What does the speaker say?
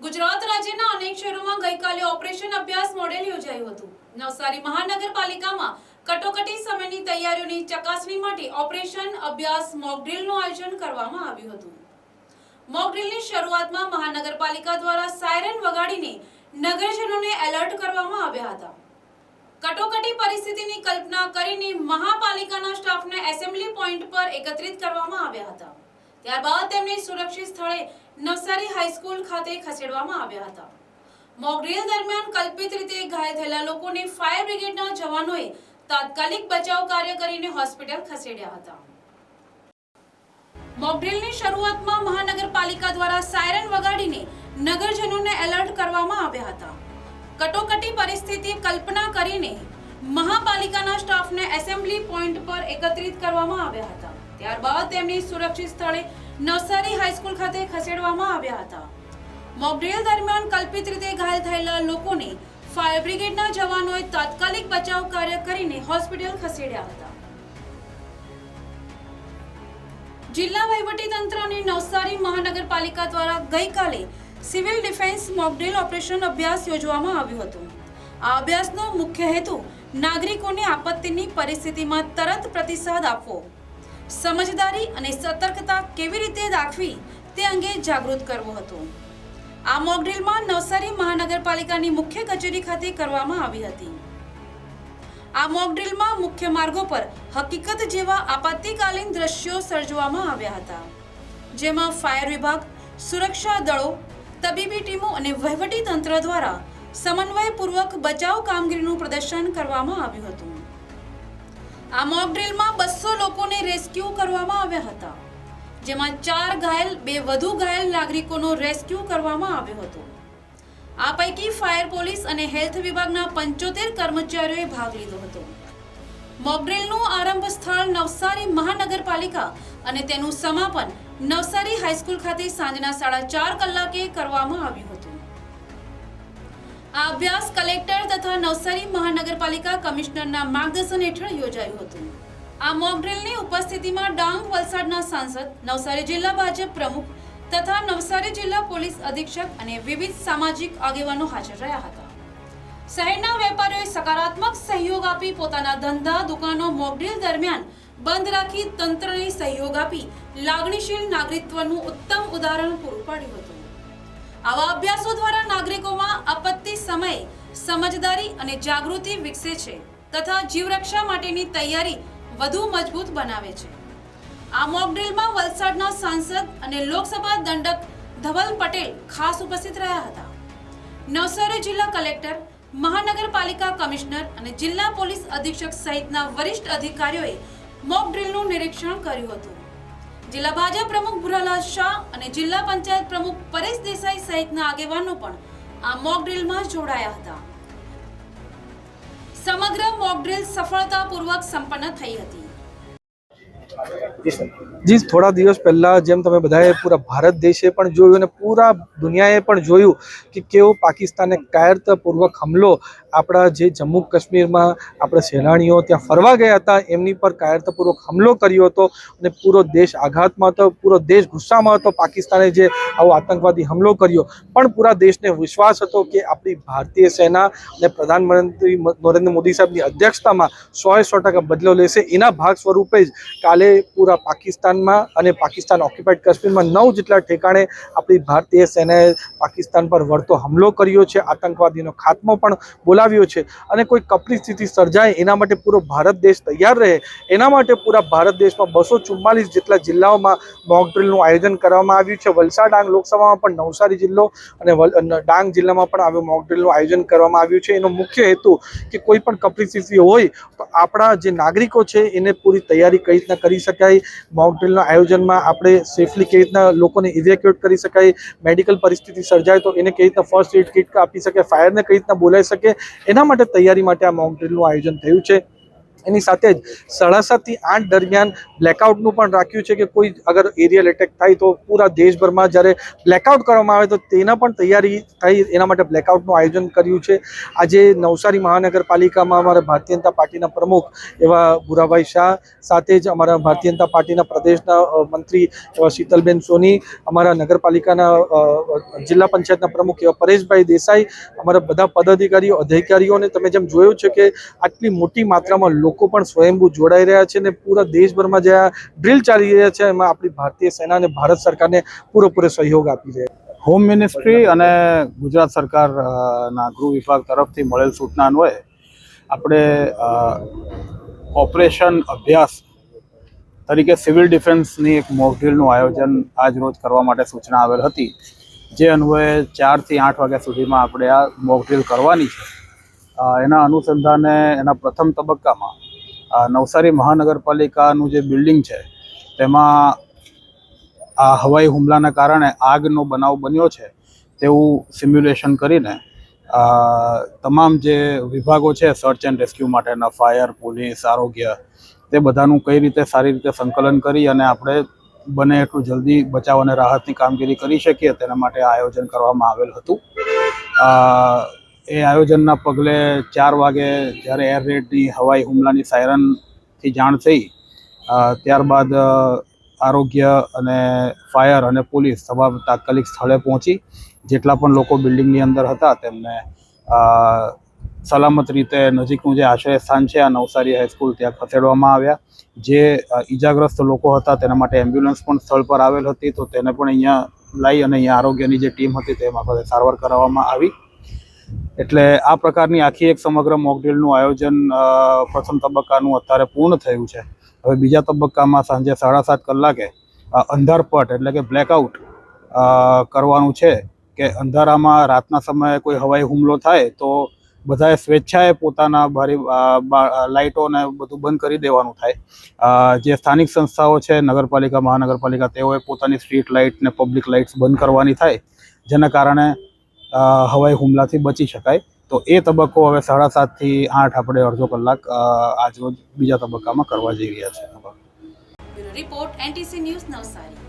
ગુજરાત રાજ્યના અનેક શહેરોમાં ગઈકાલે ઓપરેશન અભ્યાસ મોડેલ યોજાયું હતું. નવસારી મહાનગરપાલિકામાં કટોકટી સમયની તૈયારીઓની ચકાસણી માટે ઓપરેશન અભ્યાસ મોકડ્રીલનું આયોજન કરવામાં આવ્યું હતું. મોકડ્રીલની શરૂઆતમાં મહાનગરપાલિકા દ્વારા સાયરન વગાડીને નગરજનોને એલર્ટ કરવામાં આવ્યા હતા. કટોકટી પરિસ્થિતિની કલ્પના કરીને મહાપાલિકાના સ્ટાફને એસેમ્બલી પોઈન્ટ પર એકત્રિત કરવામાં આવ્યા હતા. ત્યારબાદ તેમને સુરક્ષિત સ્થળે નવસારી હાઈસ્કૂલ ખાતે ખસેડવામાં આવ્યા હતા. મોક દરમિયાન કલ્પિત રીતે ઘાયલ થયેલા લોકોને ફાયર બ્રિગેડના જવાનોએ તાત્કાલિક બચાવ કાર્ય કરીને હોસ્પિટલ ખસેડ્યા હતા. મોક શરૂઆતમાં મહાનગરપાલિકા દ્વારા સાયરન વગાડીને નગરજનોને એલર્ટ કરવામાં આવ્યા હતા. કટોકટી પરિસ્થિતિ કલ્પના કરીને મહાપાલિકાના સ્ટાફને એસેમ્બલી પોઈન્ટ પર એકત્રિત કરવામાં આવ્યા હતા. ત્યારબાદ તેમની સુરક્ષિત સ્થળે નવસારી હાઈસ્કૂલ ખાતે ખસેડવામાં આવ્યા હતા. મોકડ્રીલ દરમિયાન કલ્પિત રીતે ઘાયલ થયેલા લોકોને ફાયર બ્રિગેડના જવાનોએ તાત્કાલિક બચાવ કાર્ય કરીને હોસ્પિટલ ખસેડ્યા હતા. જિલ્લા તંત્ર અને નવસારી મહાનગરપાલિકા દ્વારા ગઈકાલે સિવિલ ડિફેન્સ મોકડ્રીલ ઓપરેશન અભ્યાસ યોજવામાં આવ્યું હતું. આ અભ્યાસનો મુખ્ય હેતુ નાગરિકોને આપત્તિની પરિસ્થિતિમાં તરત પ્રતિસાદ આપવો. સમજદારી અને સતર્કતા કેવી રીતે દાખવી તે અંગે જાગૃત કરવો હતો. આ મોકડ્રીલમાં નવસારી મહાનગરપાલિકાની મુખ્ય કચેરી ખાતે કરવામાં આવી હતી. આ મોક ડ્રીલમાં મુખ્ય માર્ગો પર હકીકત જેવા આપત્તિકાલીન દ્રશ્યો સર્જવામાં આવ્યા હતા. જેમાં ફાયર વિભાગ, સુરક્ષા દળો, તબીબી ટીમો અને વહીવટી તંત્ર દ્વારા સમન્વયપૂર્વક બચાવ કામગીરીનું પ્રદર્શન કરવામાં આવ્યું હતું. આ મોક ડ્રિલમાં બસો લોકોને રેસ્ક્યુ કરવામાં આવ્યા હતા. જેમાં ચાર ઘાયલ, બે વધુ ઘાયલ નાગરિકોનો રેસ્ક્યુ કરવામાં આવ્યો હતો. આ પૈકી ફાયર પોલીસ અને હેલ્થ વિભાગના પંચોતેર કર્મચારીઓએ ભાગ લીધો હતો. મોકડ્રિલનું આરંભ સ્થળ નવસારી મહાનગરપાલિકા અને તેનું સમાપન નવસારી હાઈસ્કૂલ ખાતે સાંજના સાડા ચાર કલાકે કરવામાં આવ્યું હતું. આ અભ્યાસ કલેક્ટર તથા નવસારી મહાનગરપાલિકા કમિશનરના માર્ગદર્શન હેઠળ યોજાયું હતું. આ મોકડ્રીલની ઉપસ્થિતિમાં ડાંગ વલસાડના સાંસદ, નવસારી જિલ્લા ભાજપ પ્રમુખ તથા નવસારી જિલ્લા પોલીસ અધિક્ષક અને વિવિધ સામાજિક આગેવાનો હાજર રહ્યા હતા. શહેરના વેપારીઓએ સકારાત્મક સહયોગ આપી પોતાના ધંધા, દુકાનો મોકડ્રીલ દરમિયાન બંધ રાખી તંત્રને સહયોગ આપી લાગણીશીલ નાગરિકત્વનું ઉત્તમ ઉદાહરણ પૂરું પાડ્યું હતું. આવા અભ્યાસો દ્વારા નાગરિકોમાં આપત્તિ સમયે, સમજદારી અને જાગૃતિ વિકસે છે તથા જીવરક્ષા માટેની તૈયારી વધુ મજબૂત બનાવે છે. આ મોક ડ્રીલમાં વલસાડના સાંસદ અને લોકસભા દંડક ધવલ પટેલ ખાસ ઉપસ્થિત રહ્યા હતા. નવસારી જિલ્લા કલેક્ટર, મહાનગરપાલિકા કમિશનર અને જિલ્લા પોલીસ અધિક્ષક સહિતના વરિષ્ઠ અધિકારીઓએ મોક ડ્રીલનું નિરીક્ષણ કર્યું હતું. જિલ્લા ભાજપ પ્રમુખ ભુરાલાલ શાહ અને જિલ્લા પંચાયત પ્રમુખ પરેશ દેસાઈ સહિતના આગેવાનો પણ આ મોક ડ્રિલમાં જોડાયા હતા. સમગ્ર મોક ડ્રિલ સફળતાપૂર્વક સંપન્ન થઈ હતી. જી થોડા દિવસ પહેલા જેમ તમે બધાએ પૂરા ભારત દેશે પણ જોયું અને પૂરા દુનિયાએ પણ જોયું કે કેવો પાકિસ્તાને કાયરતાપૂર્વક હુમલો આપણા જે જમ્મુ કાશ્મીરમાં આપણા સેનાણીઓ ત્યાં ફરવા ગયા હતા, એમની પર કાયરતાપૂર્વક હુમલો કર્યો હતો અને પૂરો દેશ આઘાતમાં હતો, પૂરો દેશ ગુસ્સામાં હતો, પાકિસ્તાને જે આવો આતંકવાદી હુમલો કર્યો. પણ પૂરા દેશને વિશ્વાસ હતો કે આપણી ભારતીય સેના અને પ્રધાનમંત્રી નરેન્દ્ર મોદી સાહેબની અધ્યક્ષતામાં સોએ સો ટકા બદલો લેશે. એના ભાગ સ્વરૂપે જ કાલે પૂરા પાકિસ્તાનમાં અને પાકિસ્તાન ઓક્યુપાઈડ કાશ્મીરમાં નવ જેટલા ઠેકાણે આપણી ભારતીય સેનાએ પાકિસ્તાન પર વળતો હુમલો કર્યો છે, આતંકવાદીનો ખાત્મો પણ બોલાવ્યો છે અને કોઈ કપરી સ્થિતિ સર્જાય એના માટે પૂરો ભારત દેશ તૈયાર રહે, એના માટે પૂરા ભારત દેશમાં બસો ચુમ્માલીસ જેટલા જિલ્લાઓમાં મોકડ્રીલનું આયોજન કરવામાં આવ્યું છે. વલસાડ ડાંગ લોકસભામાં પણ નવસારી જિલ્લો અને ડાંગ જિલ્લામાં પણ આવ્યું મોકડ્રીલનું આયોજન કરવામાં આવ્યું છે. એનો મુખ્ય હેતુ કે કોઈ પણ કપરી સ્થિતિ હોય તો આપણા જે નાગરિકો છે એને પૂરી તૈયારી કઈ રીતના કરી શકાય. મોક ડ્રીલના આયોજનમાં આપણે સેફલી કેવી રીતના લોકોને ઇવેક્યુએટ કરી શકાય. મેડિકલ પરિસ્થિતિ સર્જાય તો એને કેવી રીતના ફર્સ્ટ એડ કિટ આપી શકે ફાયરને કઈ રીતના બોલાવી શકે, એના માટે તૈયારી માટે આ ડ્રીલનું આયોજન થયું છે. એની સાથે જ સાડા સાતથી આઠ દરમિયાન બ્લેકઆઉટનું પણ રાખ્યું છે કે કોઈ અગર એરિયલ એટેક થાય તો પૂરા દેશભરમાં જ્યારે બ્લેકઆઉટ કરવામાં આવે તો તેના પણ તૈયારી થઈ એના માટે બ્લેકઆઉટનું આયોજન કર્યું છે. આજે નવસારી મહાનગરપાલિકામાં અમારા ભારતીય જનતા પાર્ટીના પ્રમુખ એવા ભૂરાભાઈ શાહ સાથે જ અમારા ભારતીય જનતા પાર્ટીના પ્રદેશના મંત્રી એવા શીતલબેન સોની, અમારા નગરપાલિકાના જિલ્લા પંચાયતના પ્રમુખ એવા પરેશભાઈ દેસાઈ, અમારા બધા પદાધિકારીઓ, અધિકારીઓને તમે જેમ જોયું છે કે આટલી મોટી માત્રામાં લોકો પણ સ્વયંભૂ જોડાઈ રહ્યા છે અને પૂરા દેશભરમાં જે આ ડ્રીલ ચાલી રહ્યા છે, એમાં આપણી ભારતીય સેના અને ભારત સરકારને પૂરેપૂરો સહયોગ આપી રહ્યા હોમ મિનિસ્ટ્રી અને ગુજરાત સરકાર ના ગૃહ વિભાગ તરફથી મળેલ સૂચના અન્વયે આપણે ઓપરેશન અભ્યાસ તરીકે સિવિલ ડિફેન્સની એક મોક આયોજન આજ રોજ કરવા માટે સૂચના આવેલ હતી, જે અન્વયે ચારથી આઠ વાગ્યા સુધીમાં આપણે આ મોક ડ્રીલ કરવાની છે. એના અનુસંધાને એના પ્રથમ તબક્કામાં નવસારી મહાનગરપાલિકાનું જે બિલ્ડિંગ છે, તેમાં આ હવાઈ હુમલાના કારણે આગનો બનાવ બન્યો છે, તેવું સિમ્યુલેશન કરીને તમામ જે વિભાગો છે, સર્ચ એન્ડ રેસ્ક્યુ માટેના, ફાયર, પોલીસ, આરોગ્ય, તે બધાનું કઈ રીતે સારી રીતે સંકલન કરી અને આપણે બને એટલું જલ્દી બચાવ અને રાહતની કામગીરી કરી શકીએ, તેના માટે આયોજન કરવામાં આવેલ હતું. એ આયોજનના પગલે ચાર વાગે જ્યારે એર રેડની હવાઈ હુમલાની સાયરનથી જાણ થઈ ત્યારબાદ આરોગ્ય અને ફાયર અને પોલીસ તમામ તાત્કાલિક સ્થળે પહોંચી, જેટલા પણ લોકો બિલ્ડિંગની અંદર હતા તેમને સલામત રીતે નજીકનું જે આશ્રય સ્થાન છે, આ નવસારી હાઈસ્કૂલ ત્યાં ખસેડવામાં આવ્યા. જે ઈજાગ્રસ્ત લોકો હતા તેના માટે એમ્બ્યુલન્સ પણ સ્થળ પર આવેલ હતી, તો તેને પણ અહીંયા લાવી અને અહીંયા આરોગ્યની જે ટીમ હતી તે મારફતે સારવાર કરાવવામાં આવી. એટલે આ પ્રકારની આખી એક સમગ્ર મોકડ્રીલનું આયોજન પ્રથમ તબક્કાનું અત્યારે પૂર્ણ થયું છે. હવે બીજા તબક્કામાં સાંજે સાડા સાત કલાકે અંધારપટ એટલે કે બ્લેકઆઉટ કરવાનું છે કે અંધારામાં રાતના સમયે કોઈ હવાઈ હુમલો થાય તો બધાએ સ્વેચ્છાએ પોતાના ભારી અ, બા- લાઇટો ને બધું બંધ કરી દેવાનું થાય. જે સ્થાનિક સંસ્થાઓ છે નગરપાલિકા મહાનગરપાલિકા તેઓએ પોતાની સ્ટ્રીટ લાઇટ ને પબ્લિક લાઇટ્સ બંધ કરવાની થાય જેના કારણે હવાઈ હુમલાથી બચી શકાય. તો એ તબક્કો હવે સાડા સાતથી આઠ આપણે અડધો કલાક આજરોજ બીજા તબક્કામાં કરવા જઈ રહ્યા છે. Report NTC news Navsari.